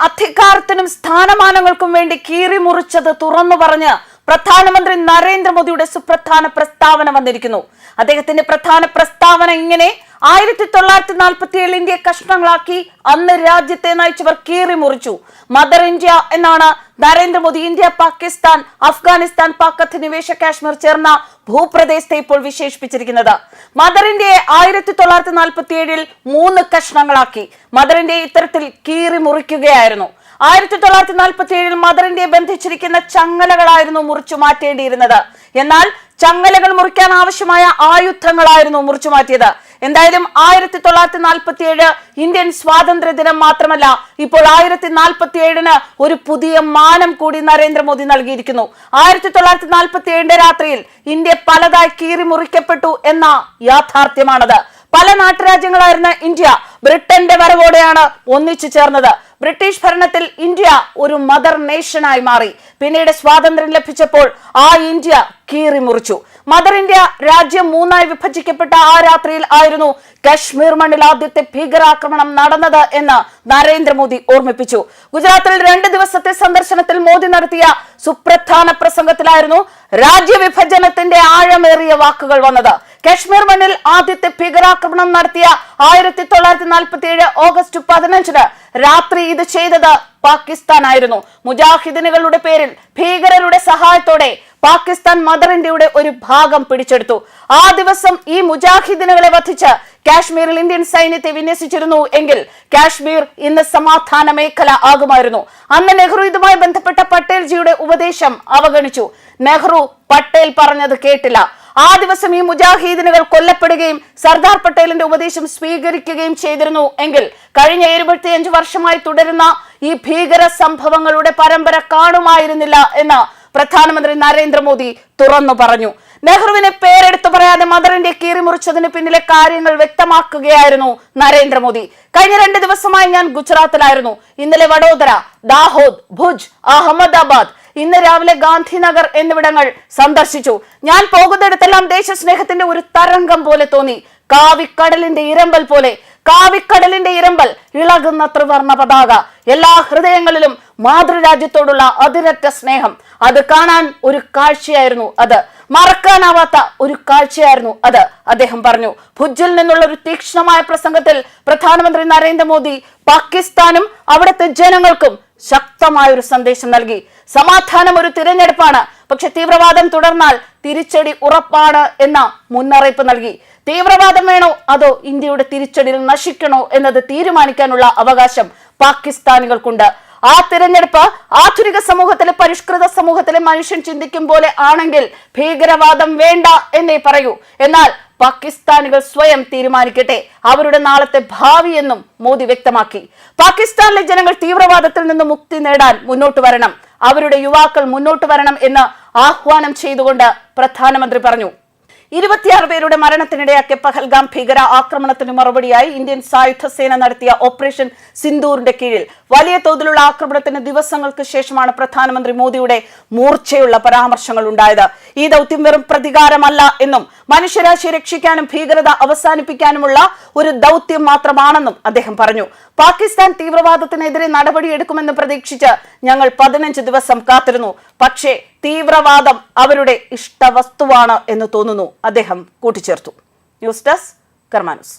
അധികാരത്തിനും സ്ഥാനമാനങ്ങൾക്കും വേണ്ടി കീറി മുറിച്ചത് തുറന്നു പറഞ്ഞ് പ്രധാനമന്ത്രി നരേന്ദ്രമോദിയുടെ സുപ്രധാന പ്രസ്താവന വന്നിരിക്കുന്നു. അദ്ദേഹത്തിന്റെ പ്രധാന പ്രസ്താവന ഇങ്ങനെ ആയിരത്തി തൊള്ളായിരത്തി നാൽപ്പത്തി ഏഴ് ഇന്ത്യയെ കഷ്ണങ്ങളാക്കി അന്ന് രാജ്യത്തെ നയിച്ചവർ കീറി മുറിച്ചു മദർ ഇന്ത്യ എന്നാണ് നരേന്ദ്രമോദി ഇന്ത്യ പാകിസ്ഥാൻ അഫ്ഗാനിസ്ഥാൻ പാക് അധിനിവേശ കാശ്മീർ ചേർന്ന ഭൂപ്രദേശത്തെ ഇപ്പോൾ വിശേഷിപ്പിച്ചിരിക്കുന്നത്. മദർ ഇന്ത്യയെ ആയിരത്തി തൊള്ളായിരത്തി നാൽപ്പത്തി ഏഴിൽ മൂന്ന് കഷ്ണങ്ങളാക്കി. മദർ ഇന്ത്യയെ ഇത്തരത്തിൽ കീറി മുറിക്കുകയായിരുന്നു ആയിരത്തി തൊള്ളായിരത്തി നാൽപ്പത്തി ഏഴിൽ മദർ ഇന്ത്യയെ ബന്ധിച്ചിരിക്കുന്ന ചങ്ങലകളായിരുന്നു മുറിച്ചു മാറ്റേണ്ടിയിരുന്നത്. എന്നാൽ ചങ്ങലകൾ മുറിക്കാൻ ആവശ്യമായ ആയുധങ്ങളായിരുന്നു മുറിച്ചു മാറ്റിയത്. എന്തായാലും ആയിരത്തി തൊള്ളായിരത്തി നാൽപ്പത്തി ഏഴ് ഇന്ത്യൻ സ്വാതന്ത്ര്യ ദിനം മാത്രമല്ല ഇപ്പോൾ ആയിരത്തി നാൽപ്പത്തി ഏഴിന് ഒരു പുതിയ മാനം കൂടി നരേന്ദ്രമോദി നൽകിയിരിക്കുന്നു. ആയിരത്തി തൊള്ളായിരത്തി നാൽപ്പത്തി ഏഴിന്റെ രാത്രിയിൽ ഇന്ത്യ പലതായി കീറി മുറിക്കപ്പെട്ടു എന്ന യാഥാർത്ഥ്യമാണത്. പല നാട്ടുരാജ്യങ്ങളായിരുന്ന ഇന്ത്യ ബ്രിട്ടന്റെ വരവോടെയാണ് ഒന്നിച്ചു ചേർന്നത്. ബ്രിട്ടീഷ് ഭരണത്തിൽ ഇന്ത്യ ഒരു മദർ നേഷനായി മാറി. പിന്നീട് സ്വാതന്ത്ര്യം ലഭിച്ചപ്പോൾ ആ ഇന്ത്യ കീറി മുറിച്ചു. മദർ ഇന്ത്യ രാജ്യം മൂന്നായി വിഭജിക്കപ്പെട്ട ആ രാത്രിയിൽ ആയിരുന്നു കശ്മീർ മണ്ണിൽ ആദ്യത്തെ ഭീകരാക്രമണം നടന്നത് എന്ന് നരേന്ദ്രമോദി ഓർമ്മിപ്പിച്ചു. ഗുജറാത്തിൽ രണ്ട് ദിവസത്തെ സന്ദർശനത്തിൽ മോദി നടത്തിയ സുപ്രധാന പ്രസംഗത്തിലായിരുന്നു രാജ്യവിഭജനത്തിന്റെ ആഴമേറിയ വാക്കുകൾ വന്നത്. കശ്മീർ മണ്ണിൽ ആദ്യത്തെ ഭീകരാക്രമണം നടത്തിയ ആയിരത്തി തൊള്ളായിരത്തി നാൽപ്പത്തി ഏഴ് ഓഗസ്റ്റ് പതിനഞ്ചിന് രാത്രി ഇത് ചെയ്തത് പാകിസ്ഥാനായിരുന്നു. മുജാഹിദിനുകളുടെ പേരിൽ ഭീകരരുടെ സഹായത്തോടെ പാകിസ്ഥാൻ മദർ ഇന്ത്യയുടെ ഒരു ഭാഗം പിടിച്ചെടുത്തു. ആ ദിവസം ഈ മുജാഹിദിനുകളെ വധിച്ച് കാശ്മീരിൽ ഇന്ത്യൻ സൈന്യത്തെ വിന്യസിച്ചിരുന്നു എങ്കിൽ കാശ്മീർ ഇന്ന് സമാധാന മേഖല ആകുമായിരുന്നു. അന്ന് നെഹ്റു ഇതുമായി ബന്ധപ്പെട്ട പട്ടേൽജിയുടെ ഉപദേശം അവഗണിച്ചു. നെഹ്റു പട്ടേൽ പറഞ്ഞത് കേട്ടില്ല. ആ ദിവസം ഈ മുജാഹിദിനുകൾ കൊല്ലപ്പെടുകയും സർദാർ പട്ടേലിന്റെ ഉപദേശം സ്വീകരിക്കുകയും ചെയ്തിരുന്നു. എങ്കിൽ കഴിഞ്ഞ എഴുപത്തിയഞ്ച് വർഷമായി തുടരുന്ന ഈ ഭീകര സംഭവങ്ങളുടെ പരമ്പര കാണുമായിരുന്നില്ല എന്ന് പ്രധാനമന്ത്രി നരേന്ദ്രമോദി തുറന്നു പറഞ്ഞു. നെഹ്റുവിനെ പേരെടുത്തു പറയാതെ മദർ ഇന്ത്യ കീറിമുറിച്ചതിന് പിന്നിലെ കാര്യങ്ങൾ വ്യക്തമാക്കുകയായിരുന്നു നരേന്ദ്രമോദി. കഴിഞ്ഞ രണ്ട് ദിവസമായി ഞാൻ ഗുജറാത്തിലായിരുന്നു. ഇന്നലെ വഡോദര ദാഹോദ് ഭുജ് അഹമ്മദാബാദ് ഇന്ന് രാവിലെ ഗാന്ധിനഗർ എന്നിവിടങ്ങൾ സന്ദർശിച്ചു. ഞാൻ പോകുന്നിടത്തെല്ലാം ദേശസ്നേഹത്തിന്റെ ഒരു തരംഗം പോലെ തോന്നി. കാവിക്കടലിന്റെ ഇരമ്പൽ പോലെ. കാവിക്കടലിന്റെ ഇരമ്പൽ ഇളകുന്ന ത്രിവർണ പതാക എല്ലാ ഹൃദയങ്ങളിലും മാതൃരാജ്യത്തോടുള്ള അതിരറ്റ സ്നേഹം. അത് കാണാൻ ഒരു കാഴ്ചയായിരുന്നു അത്. മറക്കാനാവാത്ത ഒരു കാഴ്ചയായിരുന്നു അത് അദ്ദേഹം പറഞ്ഞു. ഭുജിൽ നിന്നുള്ള ഒരു തീക്ഷ്ണമായ പ്രസംഗത്തിൽ പ്രധാനമന്ത്രി നരേന്ദ്രമോദി പാകിസ്ഥാനും അവിടുത്തെ ജനങ്ങൾക്കും ശക്തമായ ഒരു സന്ദേശം നൽകി. സമാധാനം ഒരു തിരഞ്ഞെടുപ്പാണ്. പക്ഷെ തീവ്രവാദം തുടർന്നാൽ തിരിച്ചടി ഉറപ്പാണ് എന്ന മുന്നറിയിപ്പ് നൽകി. തീവ്രവാദം വേണോ? അതോ ഇന്ത്യയുടെ തിരിച്ചടിയിൽ നശിക്കണോ എന്നത് തീരുമാനിക്കാനുള്ള അവകാശം പാകിസ്ഥാനികൾക്കുണ്ട്. ആ തിരഞ്ഞെടുപ്പ് ആധുനിക സമൂഹത്തിലെ പരിഷ്കൃത സമൂഹത്തിലെ മനുഷ്യൻ ചിന്തിക്കും പോലെ ആണെങ്കിൽ ഭീകരവാദം വേണ്ട എന്നേ പറയൂ. എന്നാൽ പാകിസ്ഥാനികൾ സ്വയം തീരുമാനിക്കട്ടെ. അവരുടെ നാളത്തെ ഭാവി എന്നും മോദി വ്യക്തമാക്കി. പാകിസ്ഥാനിലെ ജനങ്ങൾ തീവ്രവാദത്തിൽ നിന്ന് മുക്തി നേടാൻ മുന്നോട്ട് വരണം. അവരുടെ യുവാക്കൾ മുന്നോട്ട് വരണം എന്ന് ആഹ്വാനം ചെയ്തുകൊണ്ട് പ്രധാനമന്ത്രി പറഞ്ഞു. ഇരുപത്തിയാറ് പേരുടെ മരണത്തിനിടയാക്കിയ പഹൽഗാം ഭീകര ആക്രമണത്തിന് മറുപടിയായി ഇന്ത്യൻ സായുധ സേന നടത്തിയ ഓപ്പറേഷൻ സിന്ദൂറിന്റെ കീഴിൽ. വലിയ തോതിലുള്ള ആക്രമണത്തിന് ദിവസങ്ങൾക്ക് ശേഷമാണ് പ്രധാനമന്ത്രി മോദിയുടെ മൂർച്ചയുള്ള പരാമർശങ്ങൾ ഉണ്ടായത്. ഈ ദൗത്യം വെറും പ്രതികാരമല്ല എന്നും മനുഷ്യരാശി രക്ഷിക്കാനും ഭീകരത അവസാനിപ്പിക്കാനുമുള്ള ഒരു ദൗത്യം മാത്രമാണെന്നും അദ്ദേഹം പറഞ്ഞു. പാകിസ്ഥാൻ തീവ്രവാദത്തിനെതിരെ നടപടിയെടുക്കുമെന്ന് പ്രതീക്ഷിച്ച് ഞങ്ങൾ പതിനഞ്ച് ദിവസം കാത്തിരുന്നു. പക്ഷേ തീവ്രവാദം അവരുടെ ഇഷ്ടവസ്തുവാണ് എന്ന് തോന്നുന്നു. അദ്ദേഹം കൂട്ടിച്ചേർത്തു. News desk കർമാനുസ്.